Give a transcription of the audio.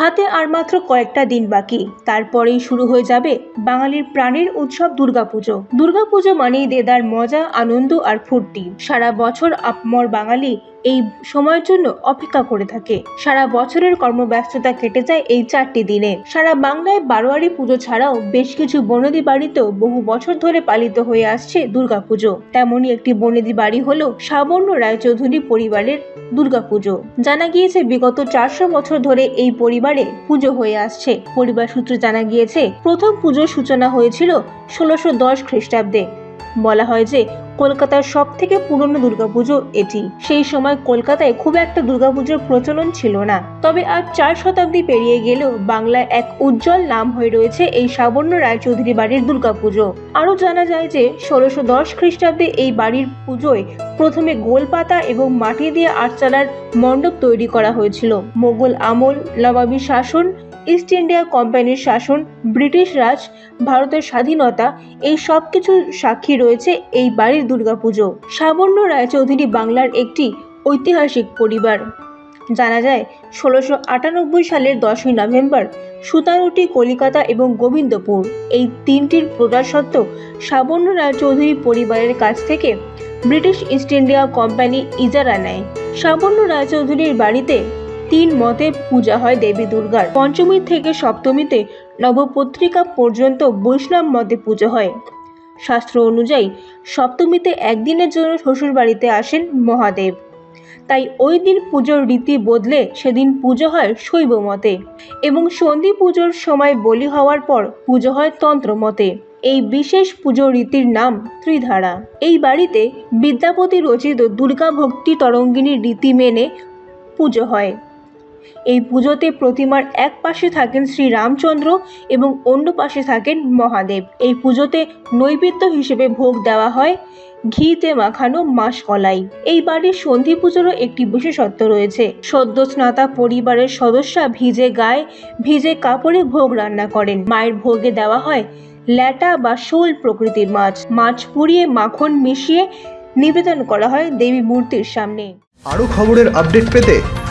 হাতে আর মাত্র কয়েকটা দিন বাকি। তারপরেই শুরু হয়ে যাবে বাঙালির প্রাণের উৎসব দুর্গাপুজো। দুর্গাপুজো মানেই দেদার মজা, আনন্দ আর ফুর্তি। সারা বছর আপমর বাঙালি এই সময়ের জন্য অপেক্ষা করে থাকে। সারা বছরের কর্মব্যস্ততা কেটে যায় এই চারটি দিনে। সারা বাংলায় বারোয়ারি পুজো ছাড়াও বেশ কিছু বনেদি বাড়িতেও বহু বছর ধরে পালিত হয়ে আসছে দুর্গাপুজো। তেমনই একটি বনেদি বাড়ি হল সাবর্ণ রায়চৌধুরী পরিবারের দুর্গাপুজো। জানা গিয়েছে বিগত চারশো বছর ধরে এই পরিবারে পুজো হয়ে আসছে। পরিবার সূত্রে জানা গিয়েছে, প্রথম পুজোর সূচনা হয়েছিল ষোলোশো দশ খ্রিস্টাব্দে। বলা হয় যে কলকাতার সব থেকে পুরনো দুর্গাপুজো এটি। সেই সময় কলকাতায় খুব একটা দুর্গাপুজোর প্রচলন ছিল না। তবে আজ চার শতাব্দী পেরিয়ে গেলেও বাংলায় এক উজ্জ্বল নাম হয়ে রয়েছে এই সাবর্ণ রায়চৌধুরী বাড়ির দুর্গাপুজো। আরও জানা যায় যে ষোলোশো দশ খ্রিস্টাব্দে এই বাড়ির পুজোয় প্রথমে গোলপাতা এবং মাটি দিয়ে আটচালার মণ্ডপ তৈরি করা হয়েছিল। মোগল আমল, নবাবী শাসন ইস্ট ইন্ডিয়া কোম্পানির শাসন, ব্রিটিশ রাজ, ভারতের স্বাধীনতা, এই সব কিছু সাক্ষী রয়েছে এই বাড়ির দুর্গাপুজো। সাবর্ণ রায়চৌধুরী বাংলার একটি ঐতিহাসিক পরিবার। জানা যায়, ষোলোশো আটানব্বই সালের দশই নভেম্বর, সুতারুটি, কলিকাতা এবং গোবিন্দপুর, এই তিনটির প্রজাসত্ব সাবর্ণ রায়চৌধুরী পরিবারের কাছ থেকে ব্রিটিশ ইস্ট ইন্ডিয়া কোম্পানি ইজারা নেয়। সাবর্ণ রায়চৌধুরীর বাড়িতে তিন মতে পূজা হয় দেবী দুর্গার। পঞ্চমী থেকে সপ্তমীতে নবপত্রিকা পর্যন্ত বৈষ্ণব মতে পুজো হয়। শাস্ত্র অনুযায়ী সপ্তমীতে একদিনের জন্য শ্বশুর বাড়িতে আসেন মহাদেব। তাই ওই দিন পুজোর রীতি বদলে সেদিন পুজো হয় শৈব মতে এবং সন্ধি পুজোর সময় বলি হওয়ার পর পুজো হয় তন্ত্র মতে। এই বিশেষ পুজো রীতির নাম ত্রিধারা। এই বাড়িতে বিদ্যাপতি রচিত দুর্গা ভক্তি তরঙ্গিনী রীতি মেনে পুজো হয়। এই পুজোতে প্রতিমার এক পাশে থাকেন শ্রী রামচন্দ্র এবং অন্য পাশে থাকেন মহাদেব। এই পুজোতে নৈবেদ্য হিসেবে ভোগ দেওয়া হয়, ঘিতে মাখানো মাসকলাই। এই বাড়ির সন্ধি পুজোরও একটি বিশেষত্ব রয়েছে। সদ্য স্নাতা পরিবারের সদস্যা ভিজে গায়ে ভিজে কাপড়ে ভোগ রান্না করেন। মায়ের ভোগে দেওয়া হয় ল্যাটা বা শোল প্রকৃতির মাছ। মাছ পুড়িয়ে মাখন মিশিয়ে নিবেদন করা হয় দেবী মূর্তির সামনে। আরও খবরের আপডেট পেতে